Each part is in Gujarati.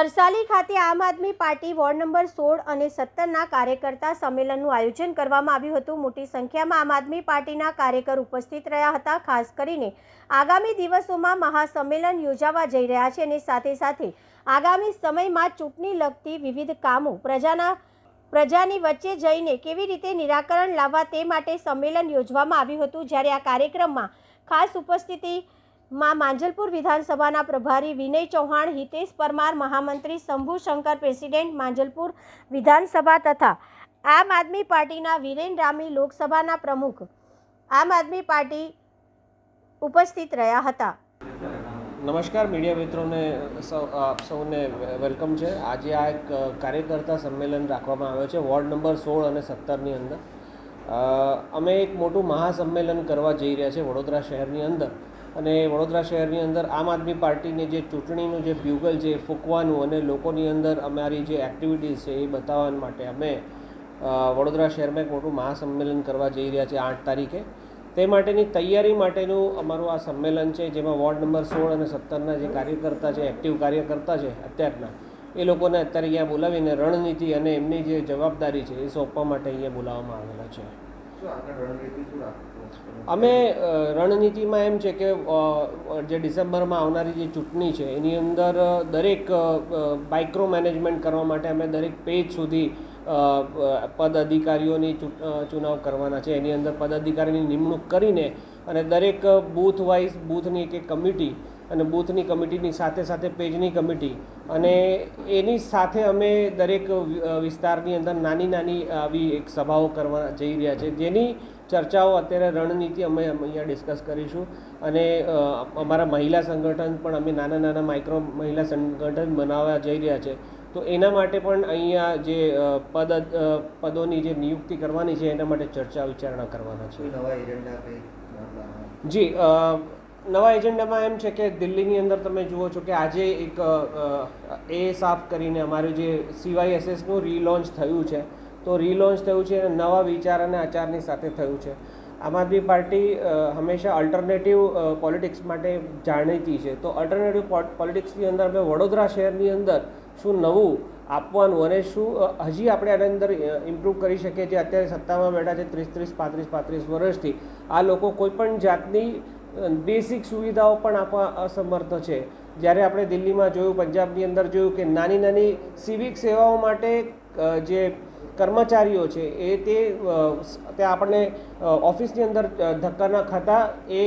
તરસાલી ખાતે આમ આદમી પાર્ટી વોર્ડ નંબર સોળ અને સત્તરના કાર્યકર્તા સંમેલનનું આયોજન કરવામાં આવ્યું હતું. મોટી સંખ્યામાં આમ આદમી પાર્ટીના કાર્યકર ઉપસ્થિત રહ્યા હતા. ખાસ કરીને આગામી દિવસોમાં મહાસંમેલન યોજાવા જઈ રહ્યા છે અને સાથે સાથે આગામી સમયમાં ચૂંટણી લગતી વિવિધ કામો પ્રજાના પ્રજાની વચ્ચે જઈને કેવી રીતે નિરાકરણ લાવવા તે માટે સંમેલન યોજવામાં આવ્યું હતું. જ્યારે આ કાર્યક્રમમાં ખાસ ઉપસ્થિતિ માં માંજલપુર વિધાનસભાના પ્રભારી વિનય ચૌહાણ, હિતેશ પરમાર, મહામંત્રી શંભુ શંકર, પ્રેસિડેન્ટ માંજલપુર વિધાનસભા તથા આમ આદમી પાર્ટીના વિરેન રામી લોકસભાના પ્રમુખ આમ આદમી પાર્ટી ઉપસ્થિત રહ્યા હતા. નમસ્કાર, મીડિયા મિત્રોને આપ સૌને વેલકમ છે. આજે આ એક કાર્યકર્તા સંમેલન રાખવામાં આવ્યો છે, વોર્ડ નંબર સોળ અને સત્તરની અંદર. અમે એક મોટું મહાસંમેલન કરવા જઈ રહ્યા છે વડોદરા શહેરની અંદર. અને વડોદરા શહેરની અંદર આમ આદમી પાર્ટીની જે ચૂંટણીનું જે બ્યુગલ છે એ ફૂંકવાનું અને લોકોની અંદર અમારી જે એક્ટિવિટીઝ છે એ બતાવવા માટે અમે વડોદરા શહેરમાં એક મોટું મહાસંમેલન કરવા જઈ રહ્યા છીએ આઠ તારીખે. તે માટેની તૈયારી માટેનું અમારું આ સંમેલન છે, જેમાં વોર્ડ નંબર સોળ અને સત્તરના જે કાર્યકર્તા છે એક્ટિવ કાર્યકર્તા છે, અત્યારના, એ લોકોને અત્યારે અહીંયા બોલાવીને રણનીતિ અને એમની જે જવાબદારી છે એ સોંપવા માટે અહીંયા બોલાવવામાં આવેલા છે. અમે રણનીતિમાં એમ છે કે જે ડિસેમ્બરમાં આવનારી જે ચૂંટણી છે, એની અંદર દરેક માઇક્રો મેનેજમેન્ટ કરવા માટે અમે દરેક પેજ સુધી પદ અધિકારીઓની ચુનાવ કરવાના છે. એની અંદર પદ અધિકારીની નિમણૂક કરીને અને દરેક બૂથ વાઇઝ બૂથની એક એક કમિટી અને બૂથની કમિટીની સાથે સાથે પેજની કમિટી. અને એની સાથે અમે દરેક વિસ્તારની અંદર નાની નાની આવી એક સભાઓ કરવા જઈ રહ્યા છે. જેની ચર્ચાઓ અત્યારે રણનીતિ અમે અહીંયા ડિસ્કસ કરીશું. અને અમારા મહિલા સંગઠન પણ અમે નાના નાના માઇક્રો મહિલા સંગઠન બનાવવા જઈ રહ્યા છે. તો એના માટે પણ અહીંયા જે પદ પદોની જે નિયુક્તિ કરવાની છે એના માટે ચર્ચા વિચારણા કરવાના છે. નવા એજન્ડા જી નવા એજન્ડામાં એમ છે કે દિલ્હીની અંદર તમે જુઓ છો કે આજે એક એ સાફ કરીને અમારું જે સીવાયએસએસનું રીલોન્ચ થયું છે. તો રીલોન્ચ થયું છે અને નવા વિચાર અને આચારની સાથે થયું છે. આમ આદમી પાર્ટી હંમેશા અલ્ટરનેટિવ પોલિટિક્સ માટે જાણીતી છે. તો અલ્ટરનેટિવ પોલિટિક્સની અંદર અમે વડોદરા શહેરની અંદર શું નવું આપવાનું અને શું હજી આપણે આની અંદર ઇમ્પ્રૂવ કરી શકીએ જે અત્યારે સત્તામાં બેઠા છે ત્રીસ ત્રીસ, પાંત્રીસ પાંત્રીસ વર્ષથી. આ લોકો કોઈ પણ જાતની બેસિક સુવિધાઓ પણ આપવા અસમર્થ છે. જ્યારે આપણે દિલ્હીમાં જોયું, પંજાબની અંદર જોયું કે નાની નાની સિવિક સેવાઓ માટે જે કર્મચારીઓ છે, એ તે આપણને ઓફિસની અંદર ધક્કા ખાતા એ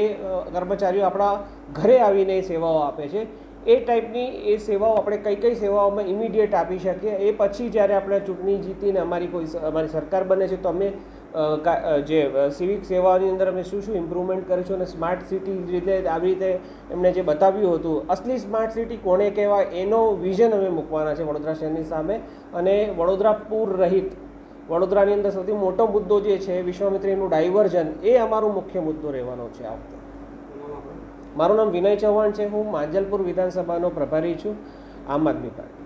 કર્મચારીઓ આપણા ઘરે આવીને સેવાઓ આપે છે. એ ટાઈપની એ સેવાઓ આપણે કઈ કઈ સેવાઓમાં ઇમિડિયેટ આપી શકીએ. એ પછી જ્યારે આપણે ચૂંટણી જીતીને અમારી કોઈ અમારી સરકાર બને છે, તો અમે જે સિવિક સેવાઓની અંદર અમે શું શું ઇમ્પ્રુવમેન્ટ કરીશું અને સ્માર્ટ સિટી રીતે આવી રીતે એમણે જે બતાવ્યું હતું, અસલી સ્માર્ટ સિટી કોને કહેવાય એનો વિઝન અમે મૂકવાના છે વડોદરા શહેરની સામે. અને વડોદરા પૂર રહિત, વડોદરાની અંદર સૌથી મોટો મુદ્દો જે છે વિશ્વામિત્રીનું ડાયવર્ઝન, એ અમારો મુખ્ય મુદ્દો રહેવાનો છે આ વખતે. મારું નામ વિનય ચૌહાણ છે. હું માંજલપુર વિધાનસભાનો પ્રભારી છું. આમ આદમી પાર્ટી.